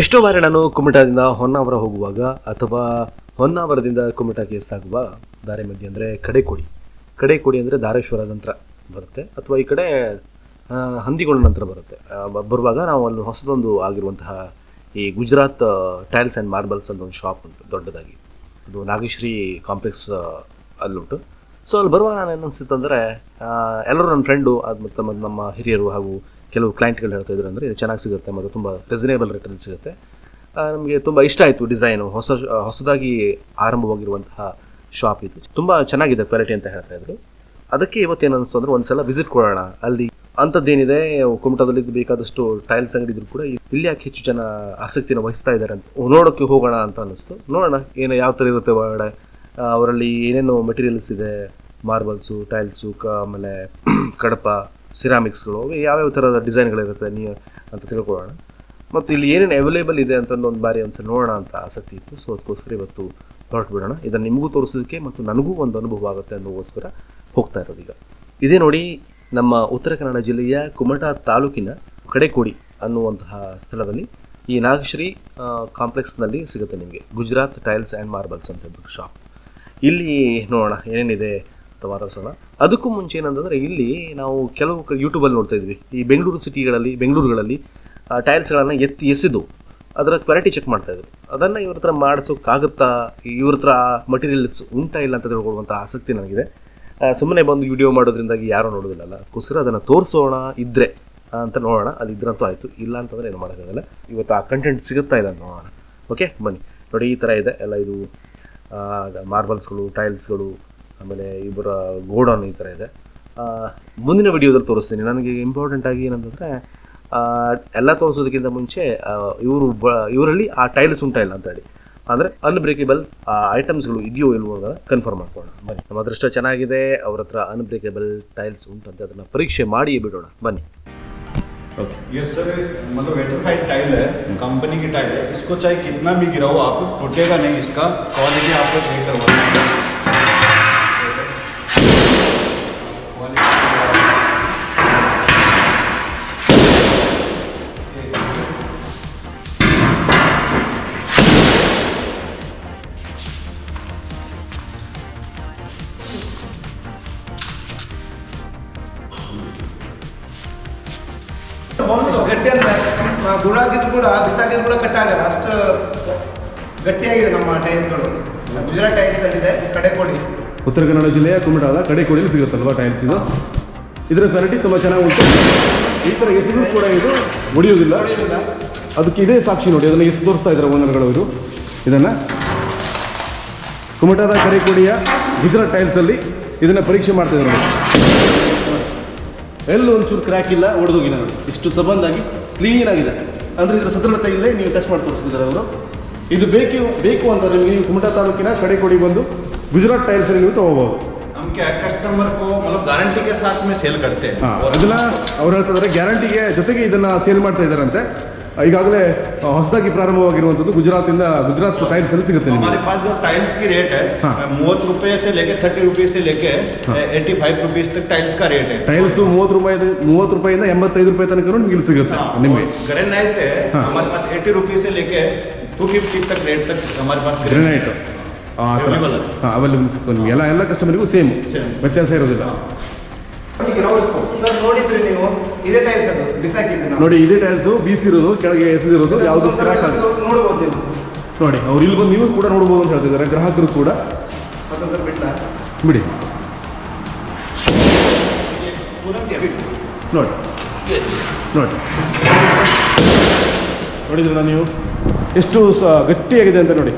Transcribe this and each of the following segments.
ಎಷ್ಟೋ ಬಾರಿ ನಾನು ಕುಮಟಾದಿಂದ ಹೊನ್ನಾವರ ಹೋಗುವಾಗ ಅಥವಾ ಹೊನ್ನಾವರದಿಂದ ಕುಮಟಾಗೆ ಸಾಗುವ ದಾರಿ ಮಧ್ಯೆ ಅಂದರೆ ಕಡೆಕೋಡಿ. ಕಡೆಕೋಡಿ ಅಂದರೆ ಧಾರೇಶ್ವರ ನಂತರ ಬರುತ್ತೆ ಅಥವಾ ಈ ಕಡೆ ಹಂದಿಗೋಳ ನಂತರ ಬರುತ್ತೆ. ಬರುವಾಗ ನಾವು ಅಲ್ಲಿ ಹೊಸದೊಂದು ಆಗಿರುವಂತಹ ಈ ಗುಜರಾತ್ ಟೈಲ್ಸ್ ಆ್ಯಂಡ್ ಮಾರ್ಬಲ್ಸ್ ಅಂತ ಒಂದು ಶಾಪ್ ಉಂಟು, ದೊಡ್ಡದಾಗಿ. ಅದು ನಾಗೇಶ್ರೀ ಕಾಂಪ್ಲೆಕ್ಸ್ ಅಲ್ಲುಂಟು. ಸೊ ಅಲ್ಲಿ ಬರುವಾಗ ನಾನು ಏನು ಅಂದರೆ ಎಲ್ಲರೂ ನನ್ನ ಫ್ರೆಂಡು ಅದು ಮತ್ತು ನಮ್ಮ ಹಿರಿಯರು ಹಾಗೂ ಕೆಲವು ಕ್ಲೈಂಟ್ಗಳು ಹೇಳ್ತಾ ಇದ್ರು ಅಂದರೆ ಇದು ಚೆನ್ನಾಗಿ ಸಿಗುತ್ತೆ ಮತ್ತು ತುಂಬ ರಿಸನೇಬಲ್ ರೇಟಲ್ಲಿ ಸಿಗುತ್ತೆ. ನಮಗೆ ತುಂಬ ಇಷ್ಟ ಆಯಿತು ಡಿಸೈನು ಹೊಸ, ಹೊಸದಾಗಿ ಆರಂಭವಾಗಿರುವಂತಹ ಶಾಪ್ ಇದು. ತುಂಬ ಚೆನ್ನಾಗಿದೆ ಕ್ವಾಲಿಟಿ ಅಂತ ಹೇಳ್ತಾ ಇದ್ರು. ಅದಕ್ಕೆ ಇವತ್ತೇನು ಅನಿಸ್ತು ಅಂದರೆ ಒಂದ್ಸಲ ವಿಸಿಟ್ ಕೊಡೋಣ. ಅಲ್ಲಿ ಅಂಥದ್ದೇನಿದೆ, ಕುಮಟದಲ್ಲಿ ಬೇಕಾದಷ್ಟು ಟೈಲ್ಸ್ ಅಂಗಡಿ ಇದ್ರು ಕೂಡ ಇಲ್ಲಿ ಯಾಕೆ ಹೆಚ್ಚು ಜನ ಆಸಕ್ತಿನ ವಹಿಸ್ತಾ ಇದ್ದಾರೆ ಅಂತ ನೋಡೋಕ್ಕೆ ಹೋಗೋಣ ಅಂತ ಅನ್ನಿಸ್ತು ನೋಡೋಣ, ಏನು ಯಾವ ಥರ ಇರುತ್ತೆ ಒಳಗಡೆ ಅವರಲ್ಲಿ ಏನೇನು ಮೆಟೀರಿಯಲ್ಸ್ ಇದೆ ಮಾರ್ಬಲ್ಸು ಟೈಲ್ಸು ಕ, ಆಮೇಲೆ ಕಡಪ ಸಿರಾಮಿಕ್ಸ್ಗಳು ಯಾವ್ಯಾವ ಥರದ ಡಿಸೈನ್ಗಳಿರುತ್ತೆ ನೀ ಅಂತ ತಿಳ್ಕೊಳ್ಳೋಣ. ಮತ್ತು ಇಲ್ಲಿ ಏನೇನು ಅವೈಲೇಬಲ್ ಇದೆ ಅಂತ ಒಂದು ಬಾರಿ ಒಂದ್ಸಲ ನೋಡೋಣ ಅಂತ ಆಸಕ್ತಿ ಇತ್ತು. ಸೊ ಅದಕ್ಕೋಸ್ಕರ ಇವತ್ತು ಹೊರಟು ಬಿಡೋಣ ಇದನ್ನು ನಿಮಗೂ ತೋರಿಸೋದಕ್ಕೆ ಮತ್ತು ನನಗೂ ಒಂದು ಅನುಭವ ಆಗುತ್ತೆ ಅನ್ನೋಗೋಸ್ಕರ ಹೋಗ್ತಾ ಇರೋದು ಈಗ. ಇದೇ ನೋಡಿ ನಮ್ಮ ಉತ್ತರ ಕನ್ನಡ ಜಿಲ್ಲೆಯ ಕುಮಟಾ ತಾಲೂಕಿನ ಕಡೆಕೋಡಿ ಅನ್ನುವಂತಹ ಸ್ಥಳದಲ್ಲಿ ಈ ನಾಗಶ್ರೀ ಕಾಂಪ್ಲೆಕ್ಸ್ನಲ್ಲಿ ಸಿಗುತ್ತೆ ನಿಮಗೆ. ಗುಜರಾತ್ ಟೈಲ್ಸ್ ಆ್ಯಂಡ್ ಮಾರ್ಬಲ್ಸ್ ಅಂತ ಶಾಪ್ ಇಲ್ಲಿ ನೋಡೋಣ ಏನೇನಿದೆ ಅಂತ ಸಲ. ಅದಕ್ಕೂ ಮುಂಚೆ ಏನಂತಂದರೆ ಇಲ್ಲಿ ನಾವು ಕೆಲವು ಯೂಟ್ಯೂಬಲ್ಲಿ ನೋಡ್ತಾ ಇದ್ವಿ. ಈ ಬೆಂಗಳೂರು ಸಿಟಿಗಳಲ್ಲಿ, ಬೆಂಗಳೂರುಗಳಲ್ಲಿ ಟೈಲ್ಸ್ಗಳನ್ನು ಎತ್ತಿ ಎಸೆದು ಅದರ ಕ್ವಾಲಿಟಿ ಚೆಕ್ ಮಾಡ್ತಾ ಇದ್ರು. ಅದನ್ನು ಇವ್ರ ಹತ್ರ ಮಾಡಿಸೋಕ್ಕಾಗುತ್ತಾ? ಇವ್ರ ಹತ್ರ ಮಟೀರಿಯಲ್ಸ್ ಉಂಟಾ ಇಲ್ಲ ಅಂತ ತಿಳ್ಕೊಳ್ಳುವಂಥ ಆಸಕ್ತಿ ನನಗಿದೆ. ಸುಮ್ಮನೆ ಬಂದು ವಿಡಿಯೋ ಮಾಡೋದ್ರಿಂದಾಗಿ ಯಾರೂ ನೋಡೋದಿಲ್ಲಲ್ಲ. ಅದಕ್ಕೋಸ್ಕರ ಅದನ್ನು ತೋರಿಸೋಣ ಇದ್ದರೆ ಅಂತ ನೋಡೋಣ. ಅಲ್ಲಿ ಇದ್ರಂತೂ ಆಯಿತು. ಇಲ್ಲ ಅಂತಂದರೆ ಏನು ಮಾಡೋಕ್ಕಾಗಲ್ಲ. ಇವತ್ತು ಆ ಕಂಟೆಂಟ್ ಸಿಗುತ್ತಾ ಇಲ್ಲ ನೋಡೋಣ. ಓಕೆ ಬನ್ನಿ. ನೋಡಿ, ಈ ಥರ ಇದೆ. ಎಲ್ಲ ಇದು ಮಾರ್ಬಲ್ಸ್ಗಳು ಟೈಲ್ಸ್ಗಳು ಆಮೇಲೆ ಇವರ ಗೋಡೌನ್ ಈ ಥರ ಇದೆ ಆ, ಮುಂದಿನ ವಿಡಿಯೋದಲ್ಲಿ ತೋರಿಸ್ತೀನಿ ನನಗೆ ಇಂಪಾರ್ಟೆಂಟ್ ಆಗಿ ಏನಂತಂದರೆ ಎಲ್ಲ ತೋರಿಸೋದಕ್ಕಿಂತ ಮುಂಚೆ ಇವರು ಬ ಇವರಲ್ಲಿ ಆ ಟೈಲ್ಸ್ ಉಂಟಾ ಇಲ್ಲ ಅಂತ ಹೇಳಿ ಅಂದರೆ ಅನ್ಬ್ರೇಕೇಬಲ್ ಐಟಮ್ಸ್ಗಳು ಇದೆಯೋ ಇಲ್ವೋ ಅಂತ ಕನ್ಫರ್ಮ್ ಮಾಡ್ಕೊಳ್ಳೋಣ ಬನ್ನಿ ನಮ್ಮ ಅದೃಷ್ಟ ಚೆನ್ನಾಗಿದೆ ಅವ್ರ ಹತ್ರ ಅನ್ಬ್ರೇಕೇಬಲ್ ಟೈಲ್ಸ್ ಉಂಟಂತೆ ಅದನ್ನು ಪರೀಕ್ಷೆ ಮಾಡಿಯೇ ಬಿಡೋಣ ಬನ್ನಿ ಓಕೆ ये सर मतलब वेटरफाइड टाइल है कंपनी की टाइल है इसको चाहे कितना भी गिराओ आप टूटेगा नहीं इसका क्वालिटी आपको चेक करवाना ಗಟ್ಟಿ ಅಂದ್ರೆ ನಾವು ಹಾಕಿದ್ರು ಕೂಡ ಬಿಸಾಕಿದ್ರು ಕೂಡ ಕಟ್ಟಾಗಲ್ಲ. ಅಷ್ಟು ಗಟ್ಟಿಯಾಗಿದೆ ನಮ್ಮ ಟೈಲ್ಸ್ಗಳು ಗುಜರಾತ್ ಟೈಲ್ಸ್ ಅಲ್ಲಿದೆ ಕಡೆ ಕೊಡಿ. ಉತ್ತರ ಕನ್ನಡ ಜಿಲ್ಲೆಯ ಕುಮಟಾದ ಕಡೆಕೋಡಿಯಲ್ಲಿ ಸಿಗುತ್ತಲ್ವ ಟೈಲ್ಸ್ ಇದು? ಇದರ ಕ್ವಾಲಿಟಿ ತುಂಬ ಚೆನ್ನಾಗಿ ಉಂಟು. ಈ ಥರ ಎಸೆದು ಕೂಡ ಇದು ಒಡೆಯೋದಿಲ್ಲ ಅದಕ್ಕೆ ಇದೇ ಸಾಕ್ಷಿ ನೋಡಿ, ಅದನ್ನು ಎಸ್ ತೋರಿಸ್ತಾ ಇದ್ದಾರೆ ಓನರ್ಗಳು ಇದು. ಇದನ್ನು ಕುಮಟಾದ ಕಡೆಕೋಡಿಯ ಗುಜರಾತ್ ಟೈಲ್ಸಲ್ಲಿ ಇದನ್ನು ಪರೀಕ್ಷೆ ಮಾಡ್ತಾ ಇದ್ದಾರೆ ನೋಡಿ. ಎಲ್ಲೂ ಒಂಚೂರು ಕ್ರ್ಯಾಕ್ ಇಲ್ಲ, ಒಡೆದೋಗಿಲ್ಲ ನೋಡಿ. ಇಷ್ಟು ಸಂಬಂಧಾಗಿ ಕ್ಲೀನ್ ಆಗಿದೆ. ಅಂದರೆ ಇದರ ಸದೃಢತೆ ಇಲ್ಲೇ ನೀವು ಟಚ್ ಮಾಡಿ ತೋರಿಸ್ತಿದ್ದಾರೆ ಅವರು. ಇದು ಬೇಕು ಬೇಕು ಅಂತ ನಿಮಗೆ ಕುಮಟಾ ತಾಲೂಕಿನ ಕಡೆಕೋಡಿ ಬಂದು ಗುಜರಾತ್ ಟೈಲ್ಸಲ್ಲಿ ನೀವು ತಗೋಬಹುದು हम क्या है कस्टमर को मतलब गारंटी के साथ में सेल करते हैं ಹಾಂ और ಅದನ್ನ ಅವ್ರು ಹೇಳ್ತಾ ಇದ್ದಾರೆ ಗ್ಯಾರಂಟಿಗೆ ಜೊತೆಗೆ ಇದನ್ನ ಸೇಲ್ ಮಾಡ್ತಾ ಇದ್ದಾರಂತೆ ಈಗಾಗಲೇ ಹೊಸದಾಗಿ ಪ್ರಾರಂಭವಾಗಿರುವಂಥದ್ದು ಗುಜರಾತಿಂದ ಗುಜರಾತ್ ಟೈಲ್ಸ್ ಅಲ್ಲಿ ಸಿಗುತ್ತೆ ನಿಮಗೆ हमारे पास जो टाइल्स की रेट है हाँ। मूवत रुपये से लेके थर्टी रुपये से लेके एट्टी फाइव रुपीज तक टाइल्स का रेट है ಟೈಲ್ಸ್ ಮೂವತ್ತು ರೂಪಾಯಿ ಮೂವತ್ತು ರೂಪಾಯಿಯಿಂದ ಎಂಬತ್ತೈದು ರೂಪಾಯಿ ತನಕ ನಿಮ್ಗೆ ಇಲ್ಲಿ ಸಿಗುತ್ತೆ ನಿಮಗೆ ग्रेनाइट है हाँ। हमारे पास एट्टी रुपये से लेके टू फिफ्टी तक रेट तक हमारे पास ಗ್ರೆನೈಟ್ ಆ ಹಾಂ ನಿಮಗೆ. ಎಲ್ಲ ಎಲ್ಲ ಕಸ್ಟಮರಿಗೂ ಸೇಮ್ ವ್ಯತ್ಯಾಸ ಇರೋದಿಲ್ಲ. ನೋಡಿ ನೀವು ಇದೇ ಟೈಲ್ಸ್ ಅದು ಬಿಸಾಕಿದ್ದು ನೋಡಿ ಇದೇ ಟೈಲ್ಸು ಬೀಸಿರೋದು ಕೆಳಗೆ ಎಸೆದಿರೋದು ಯಾವುದು ಒಂದು ನೋಡ್ಬೋದು ನೋಡಿ ಅವ್ರು ಇಲ್ಲಿ ಬಂದು ನೀವು ಕೂಡ ನೋಡ್ಬೋದು ಅಂತ ಹೇಳ್ತಿದ್ದಾರೆ. ಗ್ರಾಹಕರು ಕೂಡ. ಬಿಟ್ಟ ಬಿಡಿ. ನೋಡಿ. ನೋಡಿ. ನೋಡಿದ್ರಲ್ಲ ನೀವು? ಎಷ್ಟು ಸ ಗಟ್ಟಿಯಾಗಿದೆ ಅಂತ ನೋಡಿ.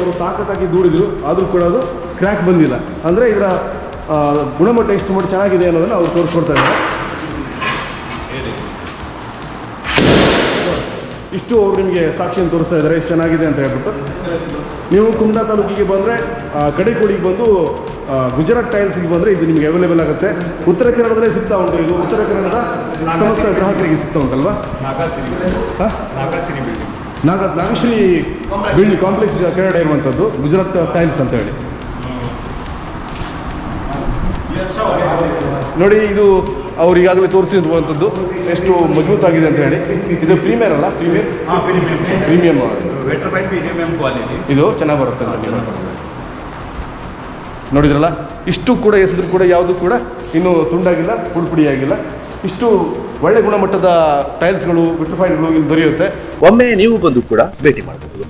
ಅವರು ತಾಕತ್ತಾಗಿ ದೂಡಿದ್ರು ಆದರೂ ಕೂಡ ಅದು ಕ್ರ್ಯಾಕ್ ಬಂದಿಲ್ಲ. ಅಂದರೆ ಇದರ ಗುಣಮಟ್ಟ ಎಷ್ಟು ಮಟ್ಟ ಚೆನ್ನಾಗಿದೆ ಅನ್ನೋದನ್ನು ಅವ್ರು ತೋರಿಸ್ಕೊಡ್ತಾ ಇದ್ದಾರೆ. ಇಷ್ಟು ಅವ್ರು ನಿಮಗೆ ಸಾಕ್ಷಿಯನ್ನು ತೋರಿಸ್ತಾ ಇದ್ದಾರೆ ಎಷ್ಟು ಚೆನ್ನಾಗಿದೆ ಅಂತ ಹೇಳ್ಬಿಟ್ಟು. ನೀವು ಕುಮಟಾ ತಾಲೂಕಿಗೆ ಬಂದರೆ ಕಡೆಕೋಡಿಗೆ ಬಂದು ಗುಜರಾತ್ ಟೈಲ್ಸ್ಗೆ ಬಂದರೆ ಇದು ನಿಮಗೆ ಅವೈಲೇಬಲ್ ಆಗುತ್ತೆ. ಉತ್ತರ ಕನ್ನಡದಲ್ಲೇ ಸಿಗ್ತಾ ಉಂಟು ಇದು. ಉತ್ತರ ಕನ್ನಡದ ಸಮಸ್ತ ಗ್ರಾಹಕರಿಗೆ ಸಿಗ್ತಾ ಉಂಟಲ್ವಾ? ನಾಗ ನಾಗಶ್ರೀ ಬಿಲ್ಡ್ ಕಾಂಪ್ಲೆಕ್ಸ್ ಕೆನಡ ಇರುವಂಥದ್ದು ಗುಜರಾತ್ ಟೈಲ್ಸ್ ಅಂತ ಹೇಳಿ. ನೋಡಿ ಇದು ಅವ್ರು ಈಗಾಗಲೇ ತೋರಿಸಿರುವಂಥದ್ದು ಎಷ್ಟು ಮಜಬೂತಾಗಿದೆ ಅಂತ ಹೇಳಿ. ಇದು ಪ್ರೀಮಿಯರ್ ಅಲ್ಲ? ಪ್ರೀಮಿಯರ್ ಪ್ರೀಮಿಯಮ್ ಇದು ಚೆನ್ನಾಗಿ ಬರುತ್ತೆ ನೋಡಿದ್ರಲ್ಲ? ಇಷ್ಟು ಕೂಡ ಹೆಸರು ಕೂಡ ಯಾವುದು ಕೂಡ ಇನ್ನು ತುಂಡಾಗಿಲ್ಲ ಪುಡಿಪುಡಿಯಾಗಿಲ್ಲ ಇಷ್ಟು ಒಳ್ಳೆ ಗುಣಮಟ್ಟದ ಟೈಲ್ಸ್ಗಳು ವಿಟ್ರಿಫೈಡ್ಗಳು ಇಲ್ಲಿ ದೊರೆಯುತ್ತೆ. ಒಮ್ಮೆ ನೀವು ಬಂದು ಕೂಡ ಭೇಟಿ ಮಾಡಬಹುದು.